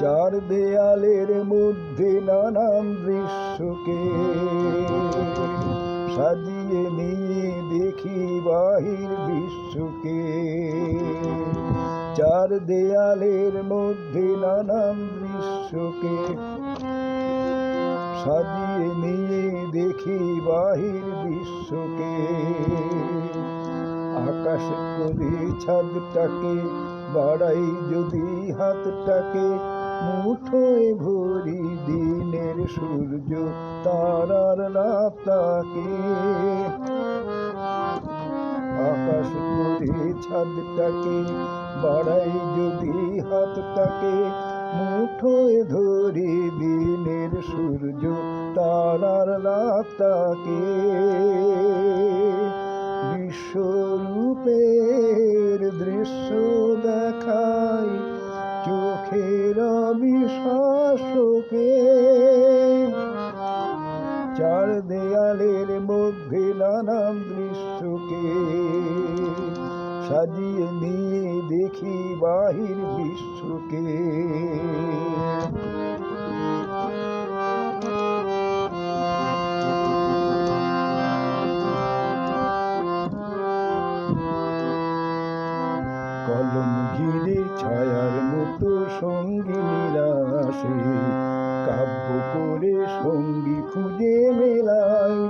চার দেয়ালের মধ্যে নানান দৃশ্যকে সাজিয়ে নিয়ে দেখি বাহির বিশ্বকে। চার দেয়ালের মধ্যে নানান দৃশ্যকে সাজিয়ে নিয়ে দেখি বাহির বিশ্বকে। আকাশ করে ছাদটাকে বাড়াই, যদি হাতটাকে মুঠোয় ভরি দিনের সূর্য তারার রাতাকে। আকাশ করে ছাদটাকে, বাড়াই যদি হাতটাকে, মুঠোয় ধরি দিনের সূর্য তারার রাতাকে। বিশ্বরূপের দেয়ালের মধ্যে নানান দৃশ্যকে সাজিয়ে নিয়ে দেখি বাহির বিশ্বকে। কলম ঘিরে ছায়ার মতো সঙ্গিনীরা আসে কাব্য করে সঙ্গী খুঁজে মেলায়।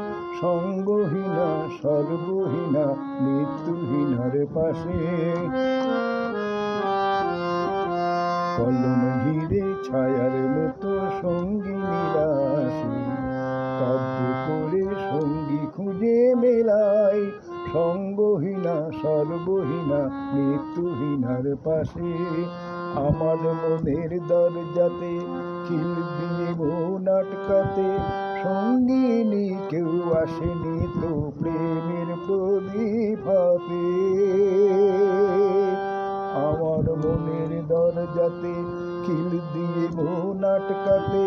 সঙ্গহীনা, সর্বহীনা, মৃত্যুহীনার পাশে। কলম ঘিরে ছায়ার মতো সঙ্গিনীরা আসে কাব্য করে সঙ্গী খুঁজে মেলায়। সঙ্গহীনা, সর্বহীনা, মৃত্যুহীনার পাশে। আমার মনের দরজাতে খিল দিয়ে মন আটকাতে সঙ্গিনী কেউ আসেনি তো প্রেমের প্রদীপ আমার মনের দরজাতে খিল দিয়ে মন আটকাতে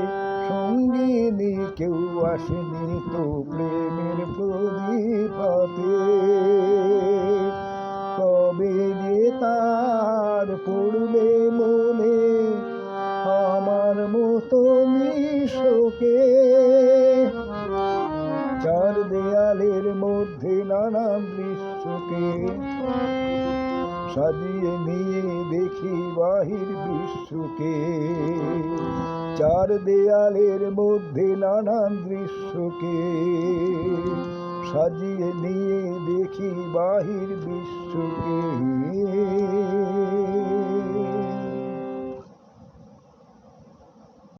সঙ্গিনী কেউ আসেনি তো প্রেমের প্রদীপ কবে যে তার পড়বে মনে মিশকে চার দেয়ালের মধ্যে নানান দৃশ্যকে সাজিয়ে নিয়ে দেখি বাহির বিশ্বকে। চার দেয়ালের মধ্যে নানান দৃশ্যকে সাজিয়ে নিয়ে দেখি বাহির বিশ্বকে।